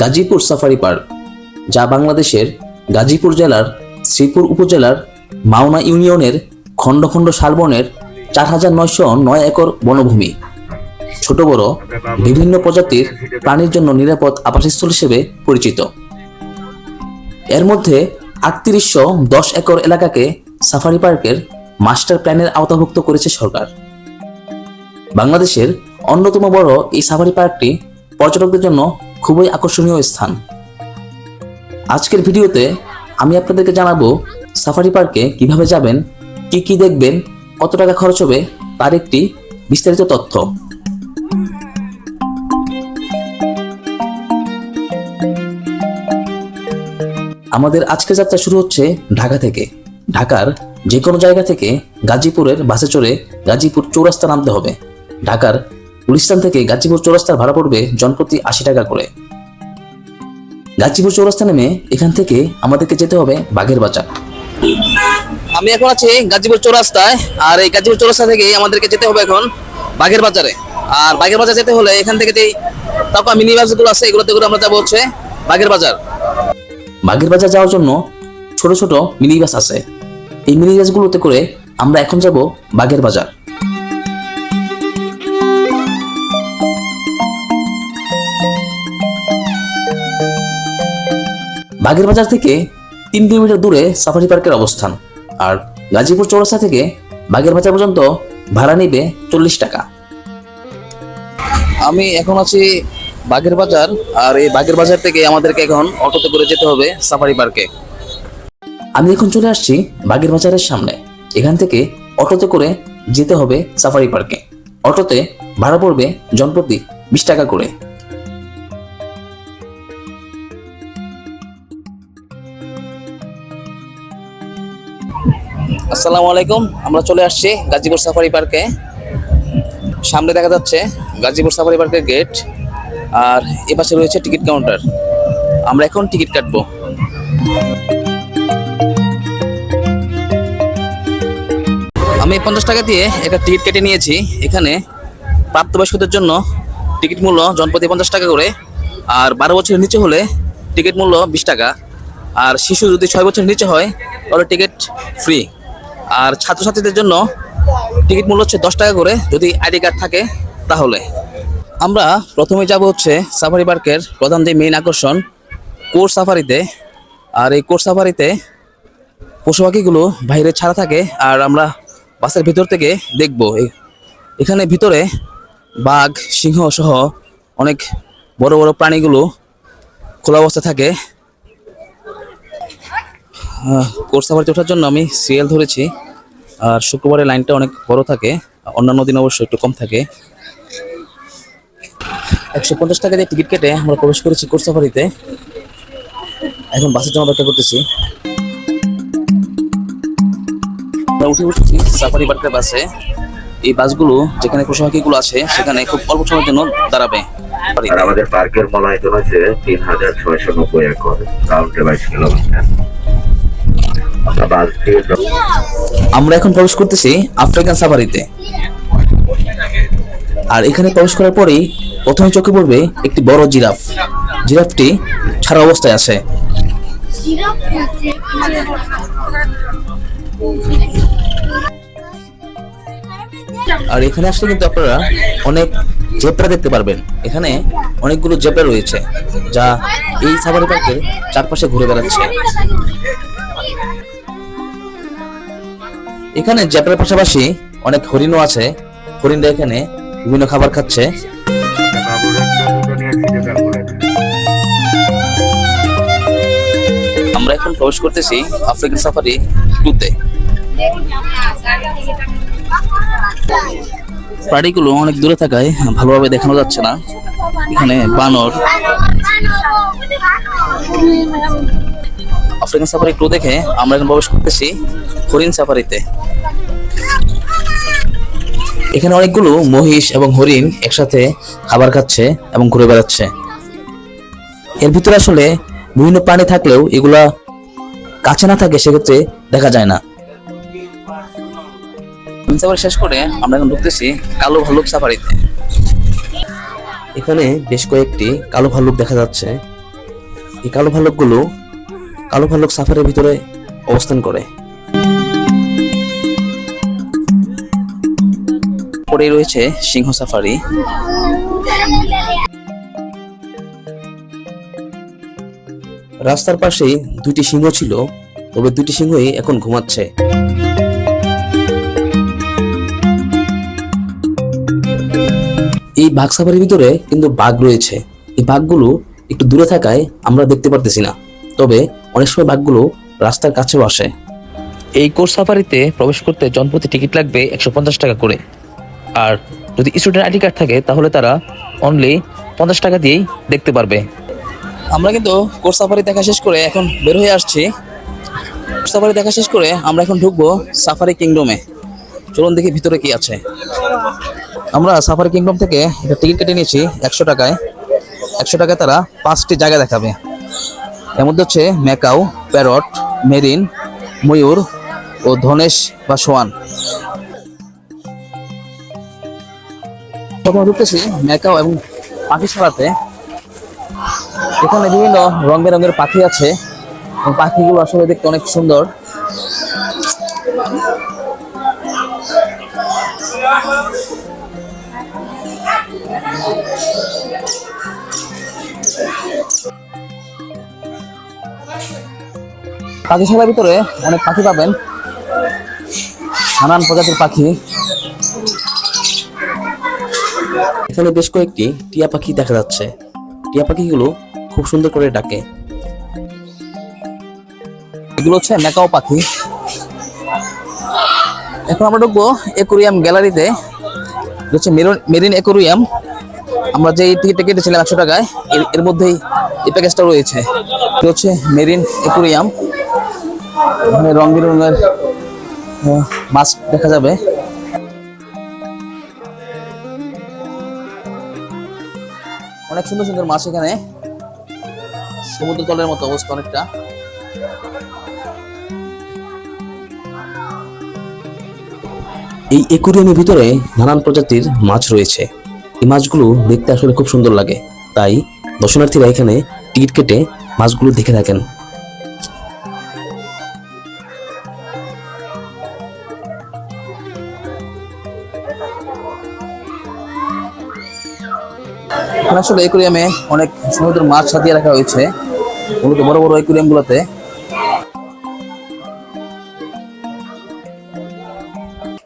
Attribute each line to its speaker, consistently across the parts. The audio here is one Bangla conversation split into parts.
Speaker 1: গাজীপুর সাফারি পার্ক, যা বাংলাদেশের গাজীপুর জেলার শ্রীপুর উপজেলার মাওনা ইউনিয়নের খণ্ড খণ্ড শালবনের চার হাজার নয়শো নয় একর বনভূমি। ছোট বড়, বিভিন্ন প্রজাতির প্রাণীর জন্য নিরাপদ আবাসস্থল হিসেবে পরিচিত। এর মধ্যে আটত্রিশশো দশ একর এলাকাকে সাফারি পার্কের মাস্টার প্ল্যানের আওতাভুক্ত করেছে সরকার। বাংলাদেশের অন্যতম বড় এই সাফারি পার্কটি পর্যটকদের জন্য খুবই আকর্ষণীয় স্থান। আজকের ভিডিওতে আমি আপনাদেরকে জানাব, সাফারি পার্কে কীভাবে যাবেন, কি কি দেখবেন, কত টাকা খরচ হবে, তার একটি বিস্তারিত তথ্য। আমাদের আজকের যাত্রা শুরু হচ্ছে ঢাকা থেকে। ঢাকার যে কোনো জায়গা থেকে গাজীপুরের বাসে চড়ে গাজীপুর চৌরাস্তা নামতে হবে। ঢাকার গুলিস্তান থেকে গাজীপুর চৌরাস্তার ভাড়া পড়বে জনপ্রতি আশি টাকা করে। গাজীপুর চৌরাস্তা নেমে এখান থেকে আমাদেরকে যেতে হবে বাঘের বাজার। আমি এখন আছি গাজীপুর চৌরাস্তায় আর এই গাজীপুর চৌরাস্তা থেকে আমাদেরকে যেতে হবে এখন বাঘের বাজারে। আর বাঘের বাজার যেতে হলে এখান থেকে যে তারপর মিনি বাসগুলো আছে এগুলোতে করে আমরা যাব হচ্ছে বাঘের বাজার। বাঘের বাজার যাওয়ার জন্য ছোট ছোট মিনি বাস আছে। এই মিনি বাসগুলোতে করে আমরা এখন যাব বাঘের বাজার। বাগের বাজার থেকে তিন কিলোমিটার দূরে সাফারি পার্কের অবস্থান। আর গাজীপুর চৌরাস্তা থেকে বাগের বাজার পর্যন্ত ভাড়া নিবে চল্লিশ টাকা। আমি এখন আছি বাগের বাজার, আর এই বাগের বাজার থেকে আমাদেরকে এখন অটোতে করে যেতে হবে সাফারি পার্কে। আমি এখন চলে আসছি বাগের বাজারের সামনে। এখান থেকে অটোতে করে যেতে হবে সাফারি পার্কে। অটোতে ভাড়া পড়বে জনপ্রতি বিশ টাকা করে। আসসালামু আলাইকুম, আমরা চলে আসছি গাজীপুর সাফারি পার্কে সামনে দেখা যাচ্ছে গাজীপুর সাফারি পার্কের গেট আর এ পাশে রয়েছে টিকিট কাউন্টার আমরা এখন টিকিট কাটবো। আমি পঞ্চাশ টাকা দিয়ে একটা টিকিট কেটে নিয়েছি। এখানে প্রাপ্তবয়স্কদের জন্য টিকিট মূল্য জনপ্রতি পঞ্চাশ টাকা করে, আর বারো বছরের নিচে হলে টিকিট মূল্য বিশ টাকা। আর শিশু যদি ছয় বছরের নিচে হয়, তাহলে টিকিট ফ্রি আর ছাত্রছাত্রীদের জন্য টিকিট মূল্য হচ্ছে দশ টাকা করে। যদি আইডি কার্ড থাকে, তাহলে। আমরা প্রথমে যাব হচ্ছে সাফারি পার্কের প্রধান যে মেইন আকর্ষণ, কোর সাফারিতে আর এই কোর সাফারিতে পশু পাখিগুলো বাইরে ছাড়া থাকে, আর আমরা বাসের ভিতর থেকে দেখব। এখানে ভিতরে বাঘ, সিংহ সহ অনেক বড় বড় প্রাণীগুলো খোলা অবস্থায় থাকে। কোর্স ওঠার জন্য আমি সিরিয়াল ধরেছি। আর শুক্রবারের লাইনটা অনেক বড় থাকে, অন্যান্য দিন অবশ্য একটু কম থাকে। একশো পঞ্চাশ টাকা দিয়ে টিকিট কেটে আমরা প্রবেশ করেছি কোর্স সাফারিতে এখন বাসের জন্য অপেক্ষা করতেছি। আমরা উঠে উঠেছি সাফারি পার্কের বাসে। এই বাসগুলো, যেখানে পশু পাখিগুলো আছে, সেখানে খুব অল্প সময়ের জন্য দাঁড়াবে।
Speaker 2: আমাদের পার্কের মলায়তন হচ্ছে তিন হাজার ছয়শো নব্বই একর, রাউন্ডে কিলোমিটার আমরা
Speaker 1: এখন প্রবেশ করতেছি আফ্রিকান সাফারিতে। আর এখানে প্রবেশ করার পরেই প্রথমে চোখে পড়বে একটি বড় জিরাফ। জিরাফটি ছাড়া অবস্থায় আছে। আর এখানে আসলে কিন্তু আপনারা অনেক জেব্রা দেখতে পারবেন। এখানে অনেকগুলো জেব্রা রয়েছে, যা এই সাফারি পার্কের চারপাশে ঘুরে বেড়াচ্ছে। এখানে জেব্রার পাশাপাশি অনেক হরিণও আছে। হরিণরা এখানে বিভিন্ন খাবার খাচ্ছে। আমরা এখন প্রবেশ করতেছি আফ্রিকান সাফারি টুতে। প্রাণীগুলো অনেক দূরে থাকায় ভালোভাবে দেখানো যাচ্ছে না। এখানে বানর। আফ্রিকান সাফারি টু দেখে আমরা এখন প্রবেশ করতেছি হরিণ সাফারিতে এখানে অনেকগুলো মহিষ এবং হরিণ একসাথে খাবার খাচ্ছে এবং ঘুরে বেড়াচ্ছে। এর ভিতরে আসলে বিভিন্ন প্রাণী থাকলেও এগুলা কাছে না থাকে সেক্ষেত্রে দেখা যায় না। সাফারি শেষ করে আমরা এখন ঢুকতেছি কালো ভাল্লুক সাফারিতে এখানে বেশ কয়েকটি কালো ভাল্লুক দেখা যাচ্ছে। এই কালো ভাল্লুকগুলো কালো ভাল্লুক সাফারির ভিতরে অবস্থান করে। পরেই রয়েছে সিংহ সাফারি। রাস্তার পাশেই দুইটি সিংহ ছিল, তবে দুটি সিংহই এখন ঘুমাচ্ছে। এই বাঘ সাফারির ভিতরে কিন্তু বাঘ রয়েছে। এই বাঘগুলো একটু দূরে থাকায় আমরা দেখতে পারতেছি না। তবে অনেক সময় বাঘগুলো রাস্তার কাছেও আসে।
Speaker 3: এই কোর্স সাফারিতে প্রবেশ করতে জনপ্রতি টিকিট লাগবে একশো পঞ্চাশ টাকা করে। আর যদি স্টুডেন্ট আইডি কার্ড থাকে তাহলে তারা অনলি পঞ্চাশ টাকা দিয়েই দেখতে পারবে।
Speaker 1: আমরা কিন্তু কোর্স সাফারি দেখা শেষ করে এখন বের হয়ে আসছি। সাফারি দেখা শেষ করে আমরা এখন ঢুকবো সাফারি কিংডমে। চলুন দেখি ভিতরে কি আছে। আমরা সাফারি কিংডম থেকে একটা টিকিট কেটে নিয়েছি একশো টাকায়। একশো টাকায় তারা পাঁচটি জায়গা দেখাবে। এর মধ্যে হচ্ছে ম্যাকাও, প্যারট, মেরিন, ময়ূর ও ধনেশ বা সোয়ান। প্রথমে ঢুকতেছি ম্যাকাও এবং পাখিশালাতে এখানে বিভিন্ন রং বেরঙের পাখি আছে পাখিগুলো আসলে দেখতে অনেক সুন্দর। পাখিশালার ভিতরে অনেক পাখি পাবেন। নানান প্রজাতির পাখি। এখানে বেশ কয়েকটি টিয়া পাখি দেখা যাচ্ছে। টিয়া পাখিগুলো খুব সুন্দর করে ডাকে। এগুলো হচ্ছে ম্যাকাও পাখি। এখন আমরা ঢুকবো একুরিয়াম গ্যালারিতে। হচ্ছে মেরুন- একুরিয়াম আমরা যে টিকিটটা কেটেছিলাম একশো টাকায়, এর- মধ্যেই এই প্যাকেজটা রয়েছে। হচ্ছে মেরিন একুরিয়াম রং বেরঙের মাছ দেখা যাবে। অনেক সুন্দর সুন্দর মাছ এখানে। সমুদ্র তলের মতো অবস্থা অনেকটা। এই একুরিয়ামের ভিতরে নানান প্রজাতির মাছ রয়েছে। এই মাছগুলো দেখতে আসলে খুব সুন্দর লাগে। তাই দর্শনার্থীরা এখানে টিকিট কেটে মাছগুলো দেখে থাকেন। আসলে একুরিয়ামে অনেক সমুদ্রের মাছ সাজিয়ে রাখা হয়েছে। মূলত বড় বড় একুরিয়াম গুলোতে।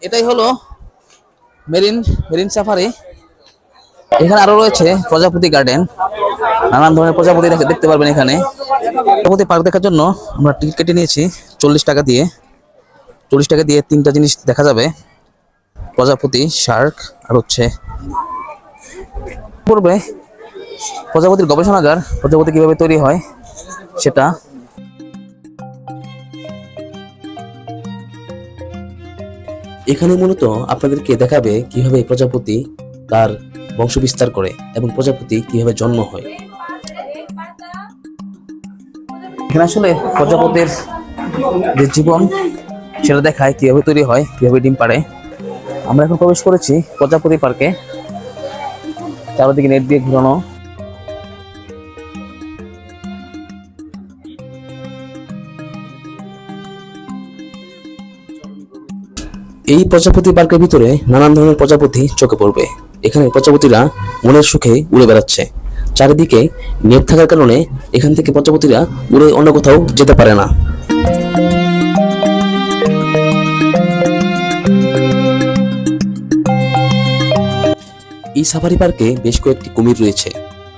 Speaker 1: এটাই হলো মেরিন মেরিন সাফারি এখানে আরও রয়েছে প্রজাপতি গার্ডেন নানান ধরনের প্রজাপতি দেখতে পারবেন এখানে। প্রজাপতি পার্ক দেখার জন্য আমরা টিকিট কেটে নিয়েছি চল্লিশ টাকা দিয়ে। চল্লিশ টাকা দিয়ে তিনটা জিনিস দেখা যাবে। প্রজাপতি শার্ক আর হচ্ছে পড়বে। প্রজাপতির গবেষণাগার প্রজাপতি কীভাবে তৈরি হয় সেটা। এখানে মূলত আপনাদেরকে দেখাবে কীভাবে প্রজাপতি তার বংশ বিস্তার করে এবং প্রজাপতি কীভাবে জন্ম হয়। এখানে আসলে প্রজাপতির যে জীবন সেটা দেখায় কীভাবে তৈরি হয় কীভাবে ডিম পাড়ে। আমরা এখন প্রবেশ করেছি প্রজাপতি পার্কে। চারদিকে নেট দিয়ে ঘুরানো। এই প্রজাপতি পার্কের ভিতরে নানান ধরনের প্রজাপতি চোখে পড়বে। এখানে প্রজাপতিরা মনের সুখে উড়ে বেড়াচ্ছে। চারিদিকে নেট থাকার কারণে এখান থেকে প্রজাপতিরা উড়ে অন্য কোথাও যেতে পারে না। সাফারি পার্কে বেশ কয়েকটি কুমির রয়েছে।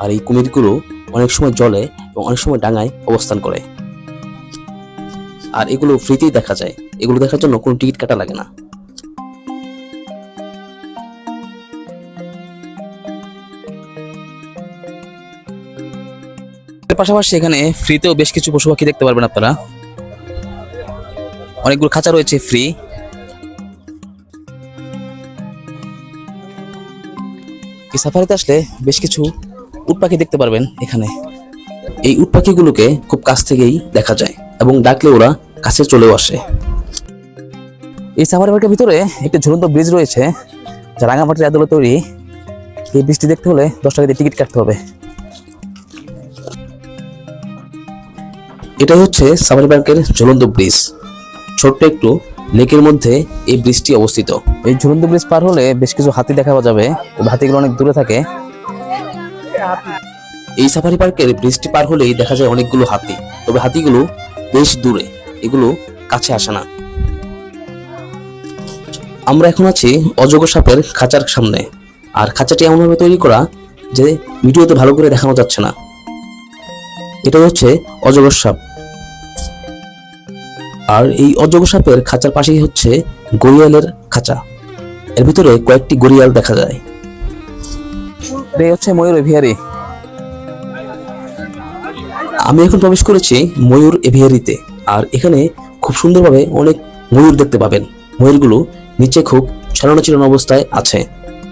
Speaker 1: আর এই কুমিরগুলো অনেক সময় জলে এবং অনেক সময় ডাঙায় অবস্থান করে। আর এগুলো ফ্রিতেই দেখা যায়। এগুলো দেখার জন্য কোনো টিকিট কাটা লাগে না। পাশাপাশি এখানে ফ্রিতেও বেশ কিছু পশু পাখি দেখতে পারবেন আপনারা। অনেকগুলো খাঁচা রয়েছে ফ্রি। এই সাফারিতে আসলে বেশ কিছু উট পাখি দেখতে পারবেন এখানে। এই উট পাখিগুলোকে খুব কাছ থেকেই দেখা যায় এবং ডাকলে ওরা কাছে চলেও আসে। এই সাফারি পার্কের ভিতরে একটি ঝুলন্ত ব্রিজ রয়েছে, যা রাঙামাটির আদলে তৈরি। এই ব্রিজটি দেখতে হলে দশ টাকা দিয়ে টিকিট কাটতে হবে। এটাই হচ্ছে সাফারি পার্কের ঝুলন্ত ব্রিজ। ছোট্ট একটু লেকের মধ্যে এই ব্রিজটি অবস্থিত। এই ঝুলন্ত ব্রিজ পার হলে বেশ কিছু হাতি দেখা যাবে। হাতিগুলো অনেক দূরে থাকে। এই সাফারি পার্কের ব্রিজটি পার হলেই দেখা যায় অনেকগুলো হাতি। তবে হাতিগুলো বেশ দূরে। এগুলো কাছে আসে না। আমরা এখন আছি অজগর সাপের খাঁচার সামনে। আর খাঁচাটি এমনভাবে তৈরি করা যে ভিডিওতে ভালো করে দেখানো যাচ্ছে না। এটা হচ্ছে অজগর সাপ। আর এই অজগর সাপের খাঁচার পাশেই হচ্ছে গরিয়ালের খাঁচা। এর ভিতরে কয়েকটি গরিয়াল দেখা যায়। হচ্ছে ময়ূর এভিয়ারি। আমি এখন প্রবেশ করেছি ময়ূর এভিয়ারিতে, আর এখানে খুব সুন্দরভাবে অনেক ময়ূর দেখতে পাবেন। ময়ূরগুলো নিচে খুব ছড়ানো ছিটানো অবস্থায় আছে।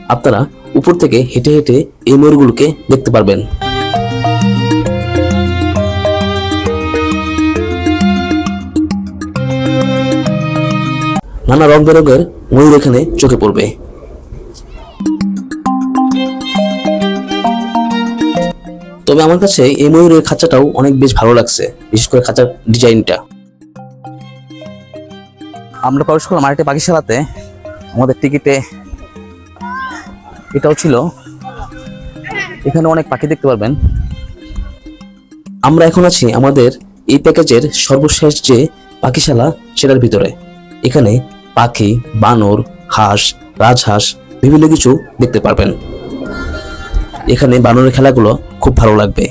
Speaker 1: আপনারা উপর থেকে হেঁটে হেঁটে এই ময়ূরগুলোকে দেখতে পারবেন। নানা রং বেরঙের ময়ূর এখানে চোখে পড়বে। তবে আমার কাছে এই ময়ূরের খাঁচাটাও অনেক বেশ ভালো লাগছে, বিশেষ করে খাঁচার ডিজাইনটা। আমরা প্রবেশ করলাম আরেকটা পাখিশালাতে। আমাদের টিকিটে এটাও ছিল। এখানে অনেক পাখি দেখতে পারবেন। আমরা এখন আছি আমাদের এই প্যাকেজের সর্বশেষ যে পাখিশালা, সেটার ভিতরে। এখানে পাখি, বানর, হাঁস, রাজহাঁস, বিভিন্ন কিছু দেখতে পারবেন। এখানে বানরের খেলাগুলো খুব ভালো লাগবে।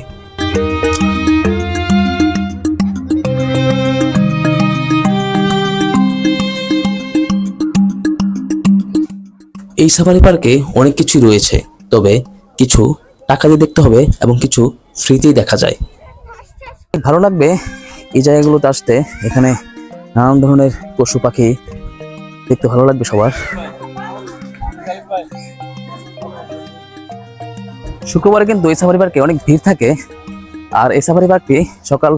Speaker 1: এই সাফারি পার্কে অনেক কিছুই রয়েছে, তবে কিছু টাকা দিয়ে দেখতে হবে এবং কিছু ফ্রিতেই দেখা যায়। ভালো লাগবে এই জায়গাগুলোতে আসতে। এখানে নানান ধরনের পশু পাখি দেখতে ভালো লাগবে সবার। শুক্রবারে কিন্তু এই সাফারি পার্কে অনেক ভিড় থাকে। আর এই সাফারি পার্কটি সকাল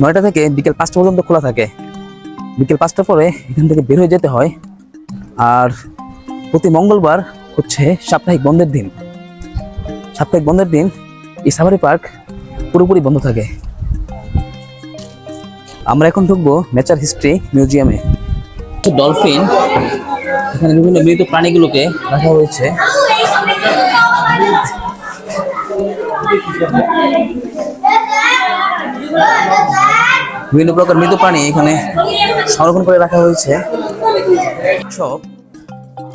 Speaker 1: নয়টা থেকে বিকেল পাঁচটা পর্যন্ত খোলা থাকে। বিকেল পাঁচটার পরে এখান থেকে বের হয়ে যেতে হয়। আর প্রতি মঙ্গলবার হচ্ছে সাপ্তাহিক বন্ধের দিন। সাপ্তাহিক বন্ধের দিন এই সাফারি পার্ক পুরোপুরি বন্ধ থাকে। আমরা এখন ঢুকবো নেচার হিস্ট্রি মিউজিয়ামে ডলফিন এখানে বিভিন্ন মৃত প্রাণীগুলোকে রাখা হয়েছে। বিভিন্ন প্রকার মৃত প্রাণী এখানে সংরক্ষণ করে রাখা হয়েছে। সব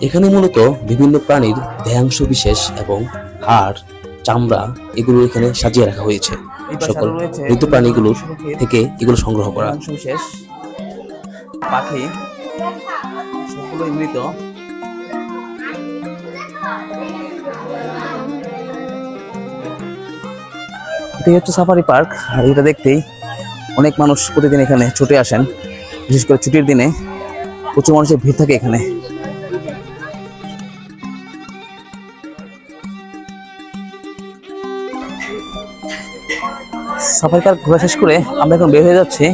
Speaker 1: এখানে মূলত বিভিন্ন প্রাণীর দেহাংশ বিশেষ এবং হাড় চামড়া এগুলো এখানে সাজিয়ে রাখা হয়েছে। সকল মৃত প্রাণীগুলোর থেকে এগুলো সংগ্রহ করা। পাখি সবগুলোই মৃত এটাই হচ্ছে সাফারি পার্ক আর এটা দেখতেই অনেক মানুষ প্রতিদিন এখানে ছুটে আসেন, বিশেষ করে ছুটির দিনে। প্রচুর মানুষের ভিড় থাকে এখানে। সাফারি পার্ক ঘোরা শেষ করে আমরা এখন বের হয়ে যাচ্ছি।